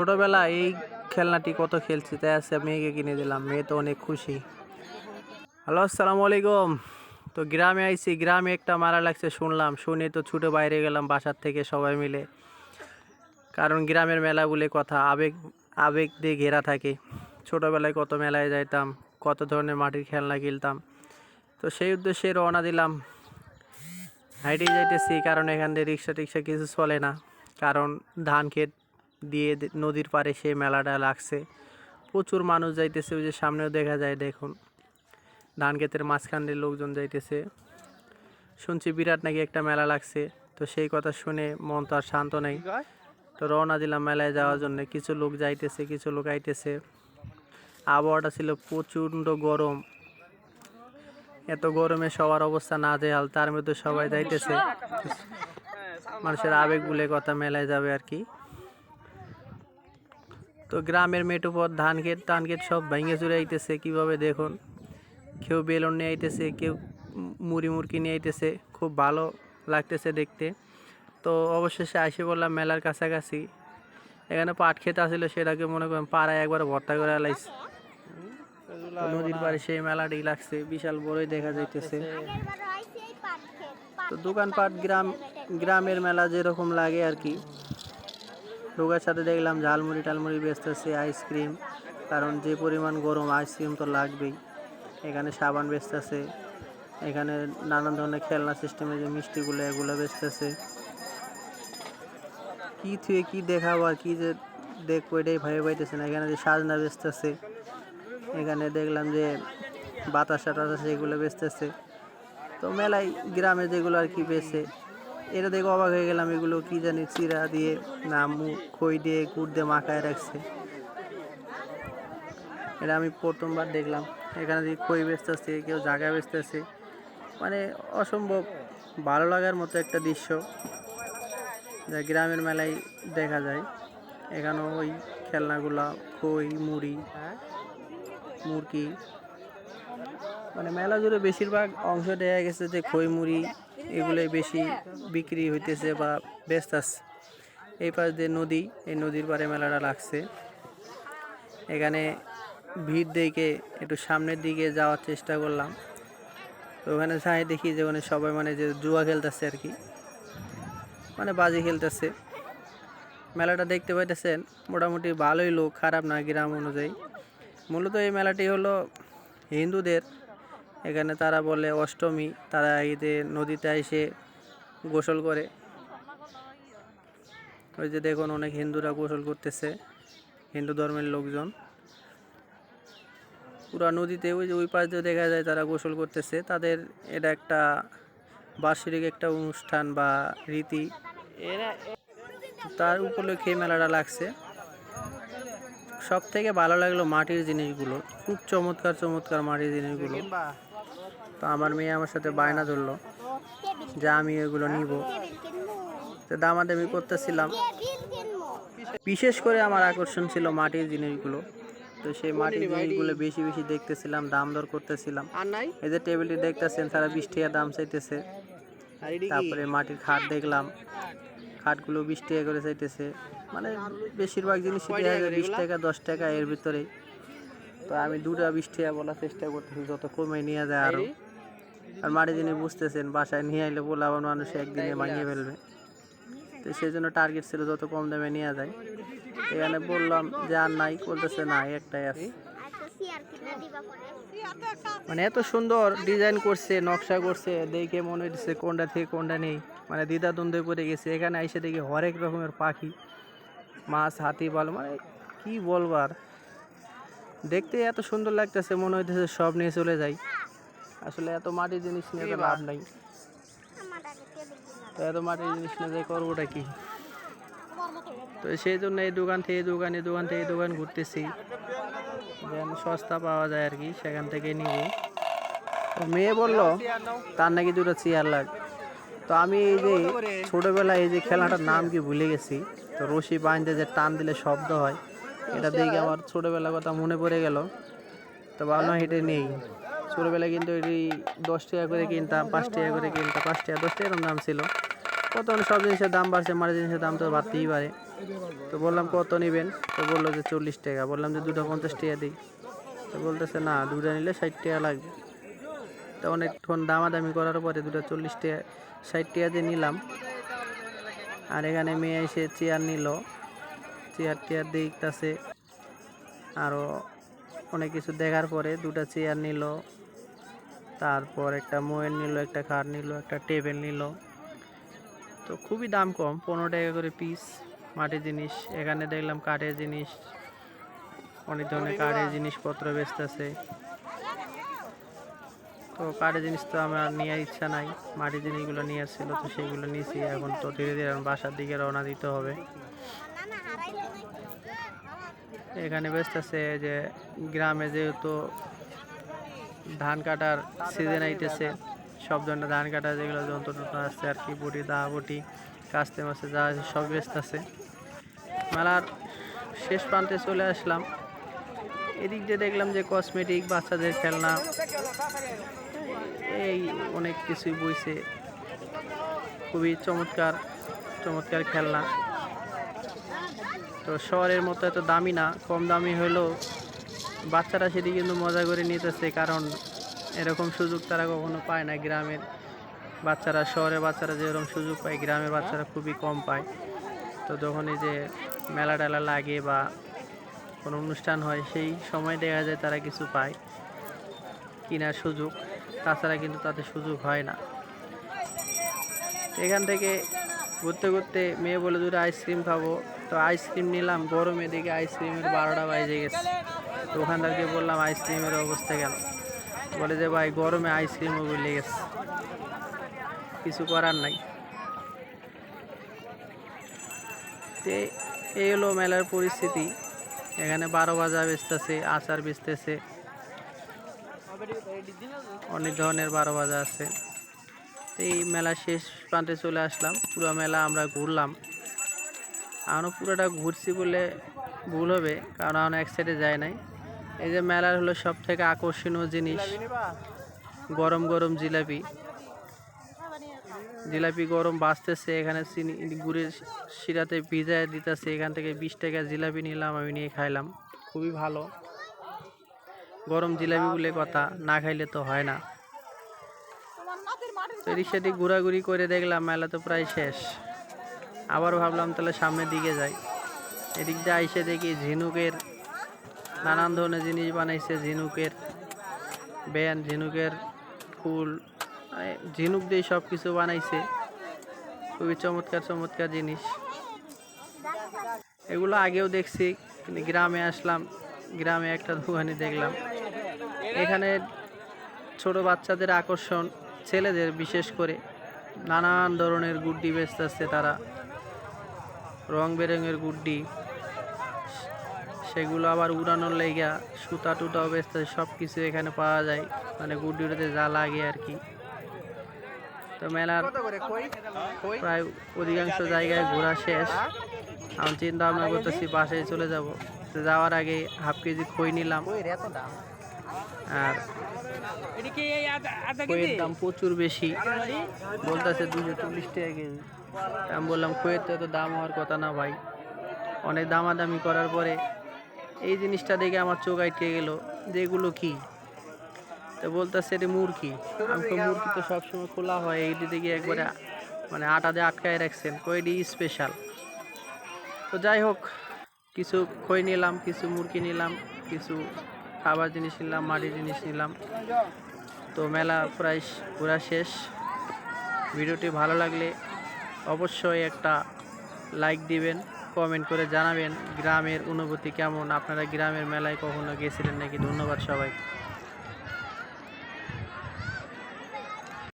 ছোটবেলা এই খেলনাটি কত খেলছি, তাই আছে মেয়েকে কিনে দিলাম। মেয়ে তো অনেক খুশি। হ্যালো, আসসালামু আলাইকুম। তো গ্রামে আইছি, গ্রামে একটা মারা লাগছে, শুনলাম। শুনে তো ছুটে বাইরে গেলাম বাসার থেকে সবাই মিলে। কারণ গ্রামের মেলা বলে কথা, আবেগ আবেগ দিয়ে ঘেরা থাকে। ছোটোবেলায় কত মেলায় যাইতাম, কত ধরনের মাটির খেলনা কিনতাম। তো সেই উদ্দেশ্যে রওনা দিলাম। হাইটে যাইতেছি, কারণ এখান দিয়ে রিক্সা টিক্সা কিছু চলে না। কারণ ধান ক্ষেত দিয়ে নদীর পাড়ে সেই মেলাটা লাগছে। প্রচুর মানুষ যাইতেছে, ওই যে সামনেও দেখা যায়, দেখুন। ধান ক্ষেতের মাঝখান দিয়ে লোকজন যাইতেছে। শুনছি বিরাট নাকি একটা মেলা লাগছে। তো সেই কথা শুনে মন তো আর শান্ত নেই। তো রওনা দিলাম মেলায় যাওয়ার জন্য। কিছু লোক যাইতেছে, কিছু লোক আইতেছে। আবহাওয়াটা ছিল প্রচণ্ড গরম। এত গরমে সবার অবস্থা না দেয়াল তার মধ্যে সবাই যাইতেছে। মানুষের আবেগ বলে কথা, মেলায় যাবে আর কি। তো গ্রামের মেঠো পথ ধান ক্ষেত, টান ক্ষেত সব ভেঙে চুরে আইতেছে, কীভাবে দেখুন? কেউ বেলুন নিয়ে আইতেছে, কেউ মুড়ি মুরকি নিয়ে আইতেছে, খুব ভালো লাগতেছে দেখতে। তো অবশেষে আসে বললাম, মেলার কাছাকাছি। এখানে পাট ক্ষেত আসলে সেটাকে মনে করেন পাড়ায় একবার ভর্তা করে আলাইছে। নদীর পাড়ে সেই মেলাটি লাগছে, বিশাল বড়ই দেখা যাইতেছে। তো দোকানপাট, গ্রাম, গ্রামের মেলা যেরকম লাগে আর কি। ঢোকার সাথে দেখলাম ঝালমুড়ি টালমুড়ি বেচতেছে, আইসক্রিম। কারণ যে পরিমাণ গরম, আইসক্রিম তো লাগবেই। এখানে সাবান বেচতেছে, এখানে নানান ধরনের খেলনা সিস্টেমে যে মিষ্টিগুলো, এগুলো বেচতেছে। কী থুয়ে কী দেখাবো আর কী যে দেখব এটাই ভয় পাইতেছে না। এখানে যে সাজনা বেচতেছে, এখানে দেখলাম যে বাতাসা টাতাসা এগুলো বেচতেছে। তো মেলায় গ্রামে যেগুলো আর কি বেচে এটা দেখে অবাক হয়ে গেলাম, এগুলো কি জানি চিরা দিয়ে না মুখ, খই দিয়ে গুড় দিয়ে মাখায় রাখছে। এটা আমি প্রথমবার দেখলাম। এখানে দিয়ে খই বেচতেছে কেউ জায়গা বেচতেছে মানে অসম্ভব ভালো লাগার মতো একটা দৃশ্য যা গ্রামের মেলায় দেখা যায়। এখানেও ওই খেলনাগুলা, খই, মুড়ি, মুরগি মানে মেলা জুড়ে বেশিরভাগ অংশ দেখা গেছে যে খই, মুড়ি এগুলোই বেশি বিক্রি হইতেছে বা ব্যস্ত আছে। এই পাশ দিয়ে নদী, এই নদীর পাড়ে মেলাটা লাগছে। এখানে ভিড় দেখে একটু সামনের দিকে যাওয়ার চেষ্টা করলাম। তো ওখানে যাই দেখি যে ওখানে সবাই মানে যে জুয়া খেলতেছে আর কি। মানে বাজি খেলতেছে। মেলাটা দেখতে পাইতেছেন, মোটামুটি ভালোই লোক, খারাপ না, গ্রাম অনুযায়ী। মূলত এই মেলাটি হলো হিন্দুদের এখানে তারা বলে অষ্টমী, তারা ঈদে নদীতে এসে গোসল করে। ওই যে দেখুন অনেক হিন্দুরা গোসল করতেছে, হিন্দু ধর্মের লোকজন। পুরা নদীতে ওই যে ওই পাশ দিয়ে দেখা যায় তারা গোসল করতেছে। তাদের এটা একটা বার্ষিক একটা অনুষ্ঠান বা রীতি। তার উপলক্ষে মেলাটা লাগছে। সব থেকে ভালো লাগল মাটির জিনিসগুলো। খুব চমৎকার চমৎকার মাটির জিনিসগুলো। তো আমার মেয়ে আমার সাথে বায়না ধরলো যে আমি এগুলো নিব। তো দামাদামি করতেছিলাম। বিশেষ করে আমার আকর্ষণ ছিল মাটির জিনিসগুলো। তো সেই মাটির জিনিসগুলো বেশি বেশি দেখতেছিলাম দাম দর করতেছিলাম। এই যে টেবিলটি দেখতেছেন তারা বিশ টাকা দাম চাইতেছে। তারপরে মাটির খাট দেখলাম। খাটগুলো বিশ টাকা করে চাইতেছে। মানে বেশিরভাগ জিনিস বিশ টাকা দশ টাকা এর ভিতরেই। তো আমি দুটা বিশ টাকা বলার চেষ্টা করতেছি যত কমে নিয়ে যায় আরও আর মাটি যিনি বুঝতেছেন, বাসায় নিয়ে আইলে বলে আবার মানুষ একদিনে ভাঙিয়ে ফেলবে। তো সেই জন্য টার্গেট ছিল যত কম দামে নেওয়া যায়। এখানে বললাম যে আর নাই, বলতেছে না, একটাই আছে। মানে এত সুন্দর ডিজাইন করছে, নকশা করছে, দেখে মনে হচ্ছে কোনটা থেকে কোনটা নেই। মানে দ্বিধা দ্বন্দ্বে পড়ে গেছে। এখানে এসে দেখি হরেক রকমের পাখি, মাছ, হাতি, বল মানে কি বলবার দেখতে এত সুন্দর লাগতেছে, মনে হইতেছে সব নিয়ে চলে যাই। আসলে এত মাটির জিনিস নিয়ে তো লাভ নাই। তো এত মাটির জিনিস নিয়ে যাই করবোটা কি? তো সেই জন্য এই দোকান থেকে এই দোকান এই দোকান থেকে এই দোকান ঘুরতেছি। যেন সস্তা পাওয়া যায় আর কি সেখান থেকে নিব। তো মেয়ে বলল তার নাকি দুটো চেয়ার লাগ। তো আমি এই যে ছোটবেলায় এই যে খেলাটার নাম কি ভুলে গেছি। তো রশি বাঁধতে যে টান দিলে শব্দ হয় এটা দেখে আমার ছোটবেলার কথা মনে পড়ে গেল। তো ভাবলাম এটা নেই। ছোটবেলায় কিন্তু এটি দশ টাকা করে কিনতাম, পাঁচ টাকা করে কিনতাম, পাঁচ টাকা, দশ টাকা এরকম দাম ছিল। কত সব জিনিসের দাম বাড়ছে মারি জিনিসের দাম তো বাড়তেই পারে। তো বললাম, কত নেবেন? তো বলল যে চল্লিশ টাকা। বললাম যে, দুটো পঞ্চাশ টাকা দিই। তো বলতেছে, না, দুটো নিলে ষাট টাকা লাগবে। তো অনেকক্ষণ দামাদামি করার পরে দুটো চল্লিশ টাকা, ষাট টাকা দিয়ে নিলাম। আর এখানে মেয়ে এসে চেয়ার নিল। চেয়ার টেয়ার দেখতেছে। আরও অনেক কিছু দেখার পরে দুটো চেয়ার নিল। তারপর একটা মোয়ের নিল একটা খাট নিল একটা টেবিল নিল। তো খুবই দাম কম পনেরো টাকা করে পিস মাটির জিনিস। এখানে দেখলাম কাঠের জিনিস অনেক ধরনের কাঠের জিনিসপত্র বেচতেছে তো কাঠের জিনিস তো আমার নেওয়ার ইচ্ছা নাই মাটির জিনিসগুলো নিয়ে আসছিল তো সেইগুলো নিয়েছি। এখন তো ধীরে ধীরে এখন বাসার দিকে রওনা দিতে হবে। এখানে বেচতেছে যে গ্রামে যেহেতু ধান কাটার সিজন আইতেছে। সব ধরনের ধান কাটা, যেগুলো যন্ত্র টন্ত্র আছে আর কি, বটি দা বটি, কাস্তে মাসে যা আছে সব বেচতেছে মেলার শেষ প্রান্তে চলে আসলাম। এদিক দিয়ে দেখলাম যে কসমেটিক বাচ্চাদের খেলনা, এই অনেক কিছুই বইছে। খুবই চমৎকার চমৎকার খেলনা। তো শহরের মতো এত দামি না, কম দামি হলেও বাচ্চারা সেটি কিন্তু মজা করে নিতেছে, কারণ এরকম সুযোগ তারা কখনো পায় না। গ্রামের বাচ্চারা শহরের বাচ্চারা যেরকম সুযোগ পায়, গ্রামের বাচ্চারা খুবই কম পায়। তো যখন এই যে মেলা টেলা লাগে বা কোনো অনুষ্ঠান হয়, সেই সময় দেখা যায় তারা কিছু পায়, কেনার সুযোগ। তাছাড়া কিন্তু তাদের সুযোগ হয় না। এখান থেকে ঘুরতে ঘুরতে মেয়ে বলে, দুটো আইসক্রিম খাব। তো আইসক্রিম নিলাম, গরমে দিকে আইসক্রিমের বারোটা বাজে গেছে। তো ওখানদারকে বললাম আইসক্রিমের অবস্থা কেন বলে যে, ভাই, গরমে আইসক্রিমও গলে গেছে। কিছু করার নাই। তে, এই হলো মেলার পরিস্থিতি। এখানে বারো বাজা বেচতেছে, আচার বেচতেছে। অনেক ধরনের বারো বাজা আছে। এই মেলা শেষ প্রান্তে চলে আসলাম। পুরো মেলা আমরা ঘুরলাম। এখনও পুরোটা ঘুরছি বলে ভুল হবে, কারণ এখন এক সাইডে যায় নাই। এই যে মেলার হলো সব থেকে আকর্ষণীয় জিনিস। গরম গরম জিলাপি। জিলাপি গরম বাঁচতেছে, এখানে চিনি, গুড়ের শিরাতে ভিজায় দিতেছে, এখান থেকে বিশ টাকা জিলাপি নিলাম, আমি নিয়ে খাইলাম। খুবই ভালো। গরম জিলাপি বলে কথা, না খাইলে তো হয় না। সেদিক ঘোরাঘুরি করে দেখলাম, মেলা তো প্রায় শেষ। আবার ভাবলাম তাহলে সামনের দিকে যাই। এদিক দিয়ে আইসে দেখি ঝিনুকের নানান ধরনের জিনিস বানাইছে, ঝিনুকের ব্যান, ঝিনুকের ফুল মানে ঝিনুক দিয়ে সব কিছু বানাইছে। খুবই চমৎকার চমৎকার জিনিস। এগুলো আগেও দেখছি গ্রামে আসলাম, গ্রামে একটা দোকানে দেখলাম। এখানে ছোট বাচ্চাদের আকর্ষণ, ছেলেদের বিশেষ করে। নানান ধরনের গুড্ডি বেচতেছে তারা। রং বেরঙের গুড্ডি। সেগুলো আবার উড়ানোর লেগা সুতা টুতাও বেচতেছে সব কিছু এখানে পাওয়া যায়। মানে গুড্ডিটাতে যা লাগে আর কি। তো মেলার প্রায় অধিকাংশ জায়গায় ঘোরা শেষ। আমি চিন্তা ভাবনা করতেছি, বাসায় চলে যাব। তো যাওয়ার আগে হাফ কেজি খই নিলাম। আর খইয়ের দাম প্রচুর বেশি। বলতেছে দুশো চল্লিশ টাকা কেজি। আমি বললাম, খইয়ের তো এত দাম হওয়ার কথা না ভাই। অনেক দামাদামি করার পরে এই জিনিসটা দেখে আমার চোখ আটকে গেল যে এগুলো কি? তো বলতেছে এটা মুরগি। আমি তো মুরগি তো সবসময় খোলা হয়, এইটি দেখে একবারে মানে আটা দিয়ে আটকায় রাখছেন। কইডি স্পেশাল তো যাই হোক, কিছু খই নিলাম, কিছু মুরগি নিলাম, কিছু খাবার জিনিস নিলাম মাটির জিনিস নিলাম। তো মেলা প্রায় ঘোরা শেষ। ভিডিওটি ভালো লাগলে অবশ্যই একটা লাইক দিবেন। কমেন্ট করে জানাবেন গ্রামের অনুভূতি কেমন? আপনারা গ্রামের মেলায় কখনো গেছিলেন নাকি? ধন্যবাদ সবাই